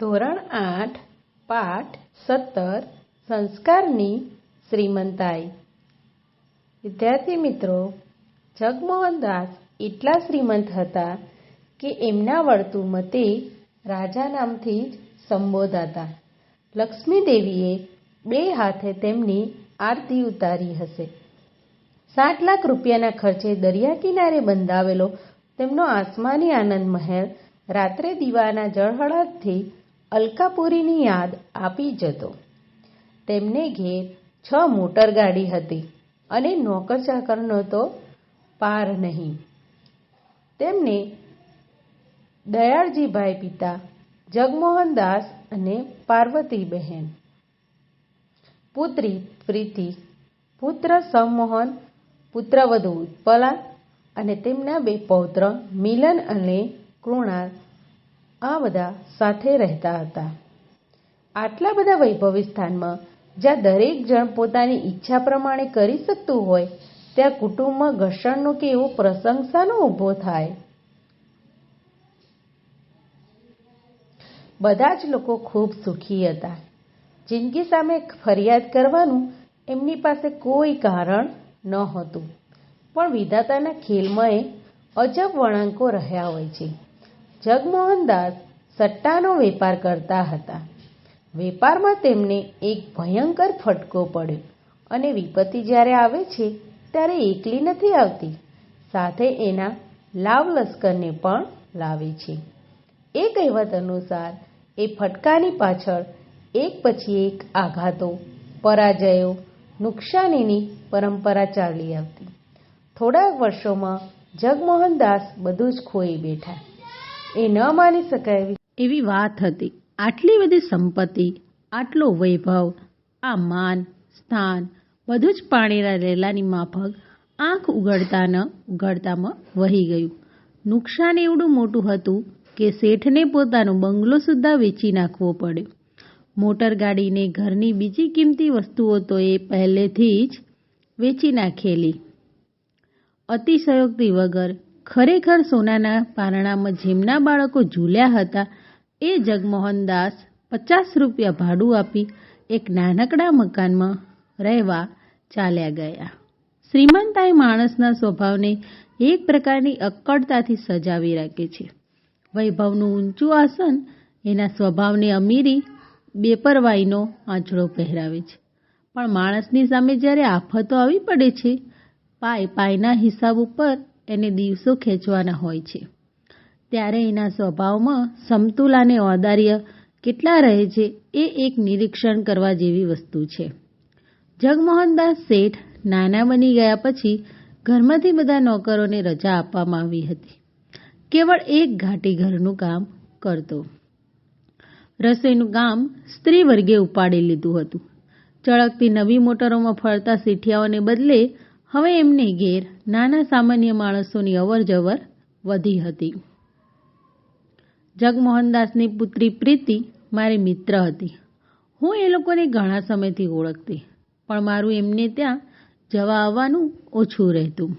ધોરણ આઠ, પાઠ સત્તર, સંસ્કારની શ્રીમંતાઈ. વિદ્યાર્થી મિત્રો જગમોહનદાસ એટલા શ્રીમંત હતા કે એમના વર્તુળમાં તે રાજા નામથી જ સંબોધાતા. લક્ષ્મીદેવીએ બે હાથે તેમની આરતી ઉતારી હશે. સાત લાખ રૂપિયાના ખર્ચે દરિયા કિનારે બંધાવેલો તેમનો આસમાની આનંદ મહેલ રાત્રે દીવાના ઝળહળાટથી અલકાપુરીની યાદ આપી જતો. તેમને ઘેર છ મોટરગાડી હતી અને નોકર ચાકરનો તો પાર નહીં. તેમને દયાળજીભાઈ પિતા, જગમોહનદાસ અને પાર્વતીબહેન. પુત્રી પ્રીતિ, પુત્ર સમમોહન પુત્રવધુ ઉત્પલા અને તેમના બે પૌત્ર મિલન અને કૃણાલ આ બધા સાથે રહેતા હતા. આટલા બધા વૈભવી સ્થાનમાં જ્યાં દરેક જણ પોતાની ઈચ્છા પ્રમાણે કરી શકતું હોય, ત્યાં કુટુંબમાં ઘર્ષણનો કે એવો પ્રશંસાનો ઊભો થાય? બધા જ લોકો ખૂબ સુખી હતા. જિંદગી સામે ફરિયાદ કરવાનું એમની પાસે કોઈ કારણ નહોતું. પણ વિધાતાના ખેલમાં એ અજબ વળાંકો રહ્યા હોય છે. જગમોહનદાસ સટ્ટાનો વેપાર કરતા હતા. વેપારમાં તેમને એક ભયંકર ફટકો પડ્યો અને વિપત્તિ જ્યારે આવે છે, ત્યારે એકલી નથી આવતી. સાથે એના લાવ લશ્કરને પણ લાવે છે. એ કહેવત અનુસાર, એ ફટકાની પાછળ એક પછી એક આઘાતો, પરાજયો, નુકસાનીની પરંપરા ચાલી આવતી. થોડાક વર્ષોમાં જગમોહનદાસ બધું જ ખોઈ બેઠા. એ ન માની શકાય એવી. વાત હતી. આટલી બધી સંપત્તિ, આટલો વૈભવ, આ માન, સ્થાન, બધું જ પાણીના રેલાની માફક આંખ ઉગડતા ન ઉગડતામાં વહી ગયું. નુકસાન એવડું મોટું હતું કે શેઠને પોતાનો બંગલો સુદ્ધા વેચી નાખવો પડ્યો. મોટર ગાડીને ઘરની બીજી કિંમતી વસ્તુઓ તો એ પહેલેથી જ વેચી નાખેલી. અતિશયોક્તિ વગર ખરેખર સોનાના પારણામાં જેમના બાળકો ઝૂલ્યા હતા, એ જગમોહનદાસ પચાસ રૂપિયા ભાડું આપી એક નાનકડા મકાનમાં રહેવા ચાલ્યા ગયા. શ્રીમંતાએ માણસના સ્વભાવને એક પ્રકારની અક્કડતાથી સજાવી રાખે છે. વૈભવનું ઊંચું આસન એના સ્વભાવને અમીરી બેપરવાઈનો આંચળો પહેરાવે છે. પણ માણસની સામે જ્યારે આફતો આવી પડે છે પાય પાયના હિસાબ ઉપર એને દિવસો ખેંચવાના હોય છે. ત્યારે એના સ્વભાવમાં સમતુલ અને ઔદાર્ય કેટલા રહે છે એ એક નિરીક્ષણ કરવા જેવી વસ્તુ છે. જગમોહનદાસ શેઠ નાના બની ગયા પછી ઘરમાંથી બધા નોકરોને રજા આપવામાં આવી હતી. કેવળ એક ઘાટી ઘરનું કામ કરતો. રસોઈનું કામ સ્ત્રી વર્ગે ઉપાડી લીધું હતું. ચળકતી નવી મોટરોમાં ફરતા સીઠિયાઓને બદલે હવે એમને ઘેર નાના સામાન્ય માણસોની અવર જવર વધી હતી. જગમોહનદાસની પુત્રી પ્રીતિ મારી મિત્ર હતી. હું એ લોકોને ઘણા સમયથી ઓળખતી, પણ મારું એમને ત્યાં જવા આવવાનું ઓછું રહેતું.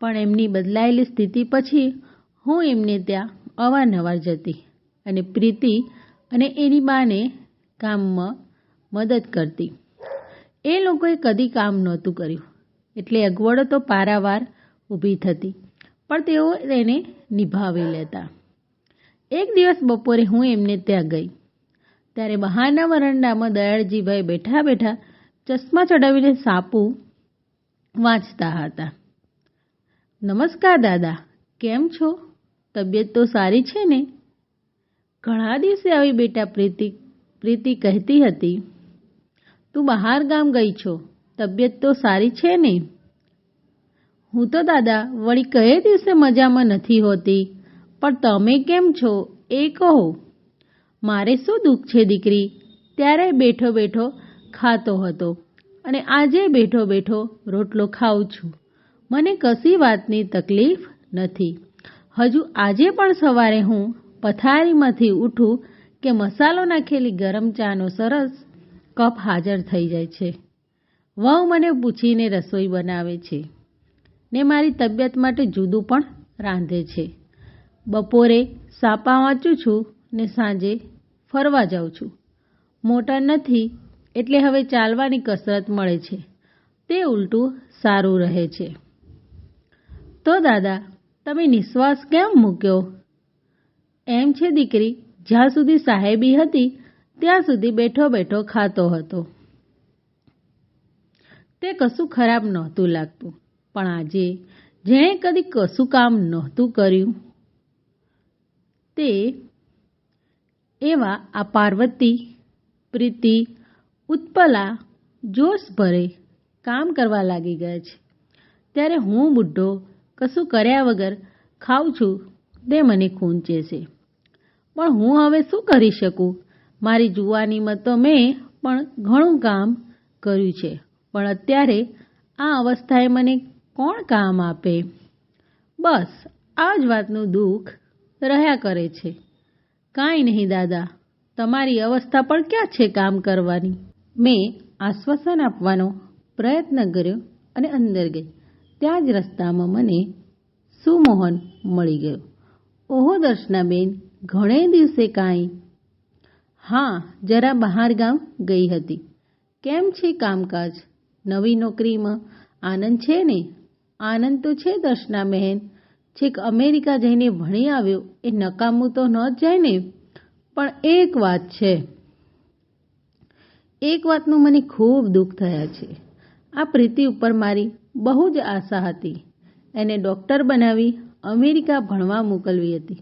પણ એમની બદલાયેલી સ્થિતિ પછી હું એમને ત્યાં અવારનવાર જતી અને પ્રીતિ અને એની બાને કામમાં મદદ કરતી. એ લોકોએ કદી કામ નહોતું કર્યું. એટલે અગવડો તો પારાવાર ઊભી થતી, પણ તેઓ તેને નિભાવી લેતા. એક દિવસ બપોરે હું એમને ત્યાં ગઈ. ત્યારે બહારના વરંડામાં દયાળજીભાઈ બેઠા બેઠા ચશ્મા ચડાવીને સાપુ વાંચતા હતા. નમસ્કાર દાદા, કેમ છો? તબિયત તો સારી છે ને? ઘણા દિવસે આવી બેટા પ્રીતિ પ્રીતિ કહેતી હતી. તું બહાર ગામ ગઈ છો? તબિયત તો સારી છે ને? હું તો દાદા, વળી કયે દિવસે મજામાં નથી હોતી? પણ તમે કેમ છો? એ કહો. મારે શું દુઃખ છે દીકરી? ત્યારે બેઠો બેઠો ખાતો હતો અને આજે બેઠો બેઠો રોટલો ખાઉં છું. મને કશી વાતની તકલીફ નથી. હજુ આજે પણ સવારે હું પથારીમાંથી ઉઠું કે મસાલો નાખેલી ગરમ ચાનો સરસ કપ હાજર થઈ જાય છે. વહુ મને પૂછીને રસોઈ બનાવે છે. ને મારી તબિયત માટે જુદું પણ રાંધે છે. બપોરે સાપા વાંચું છું ને સાંજે ફરવા જાઉં છું. મોટા નથી એટલે હવે ચાલવાની કસરત મળે છે. તે ઉલટું સારું રહે છે. તો દાદા, તમે નિશ્વાસ કેમ મૂક્યો? એમ છે દીકરી, જ્યાં સુધી સાહેબી હતી ત્યાં સુધી બેઠો બેઠો ખાતો હતો. તે કશું ખરાબ નહોતું લાગતું, પણ આજે જેણે કદી કશું કામ નહોતું કર્યું, તે એવા આ પાર્વતી, પ્રીતિ, ઉત્પલા જોશ ભરે કામ કરવા લાગી ગયા છે. ત્યારે હું બુઢ્ઢો કશું કર્યા વગર ખાઉં છું, તે મને ખૂંચે છે. પણ હું હવે શું કરી શકું? મારી જુવાનીમાં તો મેં પણ ઘણું કામ કર્યું છે. પણ અત્યારે આ અવસ્થાએ મને કોણ કામ આપે? બસ, આ જ વાતનું દુઃખ રહ્યા કરે છે. કાંઈ નહીં દાદા, તમારી અવસ્થા પણ ક્યાં છે કામ કરવાની? મેં આશ્વાસન આપવાનો પ્રયત્ન કર્યો અને અંદર ગઈ. ત્યાં જ રસ્તામાં મને સુમોહન મળી ગયો. ઓહો દર્શનાબેન, ઘણે દિવસે કાંઈ હા, જરા બહાર ગામ ગઈ હતી. કેમ છે કામકાજ? નવી નોકરીમાં? આનંદ છે ને? આનંદ તો છે, દર્શના બહેન. છેક અમેરિકા જઈને ભણી આવ્યો, એ નકામું તો ન જ જાય ને? પણ એક વાત છે. એક વાતનું મને ખૂબ દુઃખ થયા છે. આ પ્રીતિ ઉપર મારી બહુ જ આશા હતી. એને ડૉક્ટર બનાવી અમેરિકા ભણવા મોકલવી હતી.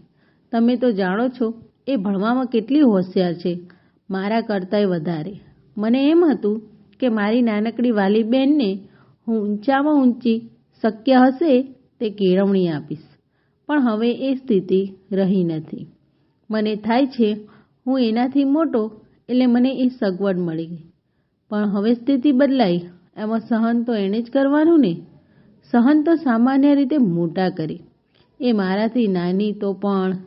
તમે તો જાણો છો એ ભણવામાં કેટલી હોશિયાર છે? મારા કરતાંય વધારે. મને એમ હતું કે મારી નાનકડી વાલી બહેનને હું ઊંચામાં ઊંચી શક્ય હશે તે કેળવણી આપીશ. પણ હવે એ સ્થિતિ રહી નથી. મને થાય છે હું એનાથી મોટો એટલે મને એ સગવડ મળી ગઈ. પણ હવે સ્થિતિ બદલાઈ. એમાં સહન તો એણે જ કરવાનું ને? સહન તો સામાન્ય રીતે મોટા કરે. એ મારાથી નાની તો પણ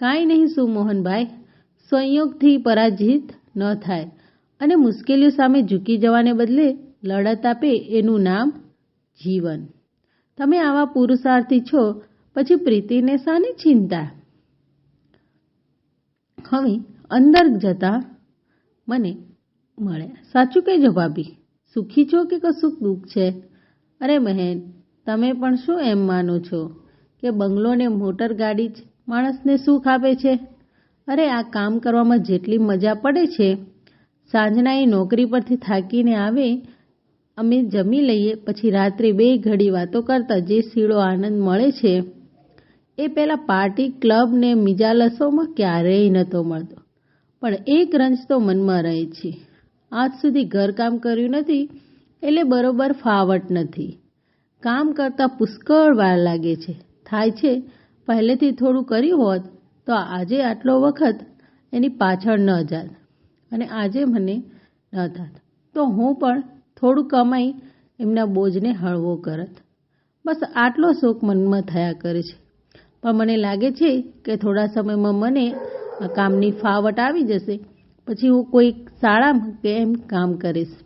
કાંઈ નહીં સુમોહનભાઈ સંયોગથી પરાજિત ન થાય. અને મુશ્કેલીઓ સામે ઝૂકી જવાને બદલે લડત આપે એનું નામ જીવન. તમે આવા પુરુષાર્થી છો, પછી પ્રીતિને શાની ચિંતા? હવે અંદર જતા મને મળ્યા સાચું કહેજો ભાભી. સુખી છો કે કશું દુઃખ છે? અરે બહેન તમે પણ શું એમ માનો છો કે બંગલો ને મોટર ગાડી જ માણસને સુખ આપે છે? અરે, આ કામ કરવામાં જેટલી મજા પડે છે, સાંજના એ નોકરી પરથી થાકીને આવે, અમે જમી લઈએ, પછી રાત્રે બે ઘડી વાતો કરતા જે સીડો આનંદ મળે છે, એ પહેલાં પાર્ટી ક્લબ ને મિજાલસોમાં ક્યારેય નહોતો મળતો. પણ એક રંજ તો મનમાં રહે છે. આજ સુધી ઘરકામ કર્યું નથી, એટલે બરોબર ફાવટ નથી. કામ કરતાં પુષ્કળ વાર લાગે છે. થાય છે પહેલેથી થોડું કર્યું હોત, તો આજે આટલો વખત એની પાછળ ન જાત અને આજે મને ન થાત. તો હું પણ થોડું કમાઈ એમના બોજને હળવો કરત. બસ આટલો શોખ મનમાં થયા કરે છે. પણ મને લાગે છે કે થોડા સમયમાં મને આ કામની ફાવટ આવી જશે. પછી હું કોઈ શાળામાં કે એમ કામ કરીશ.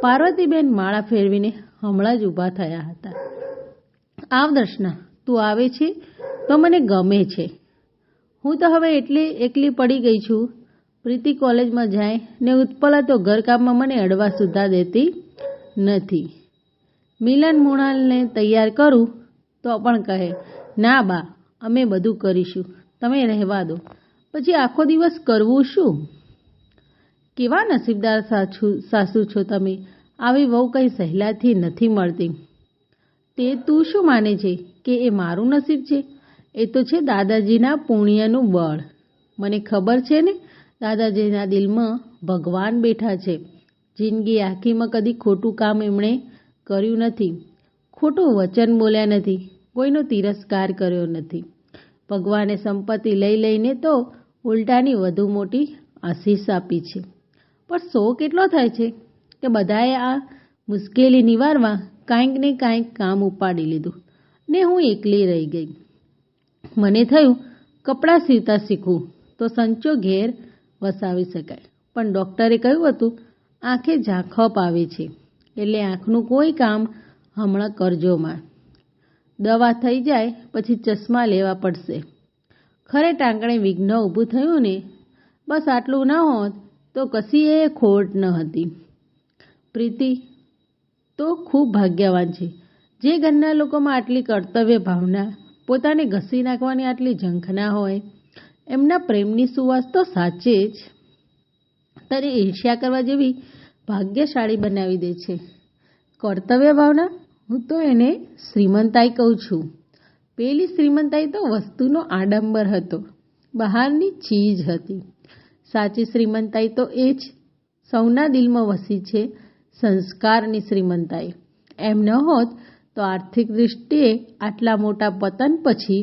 પાર્વતીબેન માળા ફેરવીને હમણાં જ ઊભા થયા હતા. આવ દર્શના. તું આવે છે તો મને ગમે છે. હું તો હવે એટલી, એકલી પડી ગઈ છું. પ્રીતિ કોલેજમાં જાય ને ઉત્પલા તો ઘરકામમાં મને અડવા સુધા દેતી નથી. મિલન મુણાલને તૈયાર કરું તો પણ કહે, ના બા, અમે બધું કરીશું. તમે રહેવા દો. પછી આખો દિવસ કરવું શું? કેવા નસીબદાર સાચુ સાસુ છો તમે? આવી વહુ કંઈ સહેલાથી નથી મળતી. તે તું શું માને છે? કે એ મારું નસીબ છે? એ તો છે દાદાજીના પુણ્યનું બળ. મને ખબર છે ને, દાદાજીના દિલમાં ભગવાન બેઠા છે. જિંદગી આખીમાં કદી ખોટું કામ એમણે કર્યું નથી. ખોટું વચન બોલ્યા નથી. કોઈનો તિરસ્કાર કર્યો નથી. ભગવાને સંપત્તિ લઈ લઈને તો ઉલટાની વધુ મોટી આશીષ આપી છે. પણ શો કેટલો થાય છે કે બધાએ આ મુશ્કેલી નિવારવા કાંઈક ને કાંઈક કામ ઉપાડી લીધું. ને હું એકલી રહી ગઈ. મને થયું, કપડાં સીવતા શીખવું, તો સંચો ઘેર વસાવી શકાય. પણ ડૉક્ટરે કહ્યું હતું, આંખે ઝાંખપ આવે છે, એટલે આંખનું કોઈ કામ હમણાં કરજો માં. દવા થઈ જાય, પછી ચશ્મા લેવા પડશે. ખરે ટાંકણે વિઘ્ન ઊભું થયું ને? બસ આટલું ન હોત, તો કશી એ ખોટ ન હતી. પ્રીતિ, તો ખૂબ ભાગ્યવાન છે. જે ઘરના લોકોમાં આટલી કર્તવ્ય ભાવના, પોતાને ઘસી નાખવાની આટલી ઝંખના હોય, એમના પ્રેમની સુવાસ તો સાચે જ. તને ઈર્ષ્યા કરવા જેવી ભાગ્યશાળી બનાવી દે છે. કર્તવ્ય ભાવના? હું તો એને શ્રીમંતાઈ કહું છું. પેલી શ્રીમંતાઈ તો વસ્તુનો આડંબર હતો. બહારની ચીજ હતી. સાચી શ્રીમંતાઈ તો એ જ. સૌના દિલમાં વસી છે સંસ્કારની શ્રીમંતાઈ. એમ ન હોત તો આર્થિક દૃષ્ટિએ આટલા મોટા પતન પછી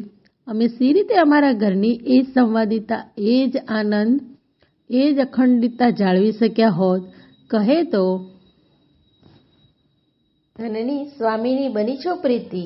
અમે સી રીતે અમારા ઘરની એ જ સંવાદિતા, એ જ આનંદ, એ જ અખંડિતતા જાળવી શક્યા હોત, કહે તો, ધનની સ્વામીની બની છો પ્રીતિ.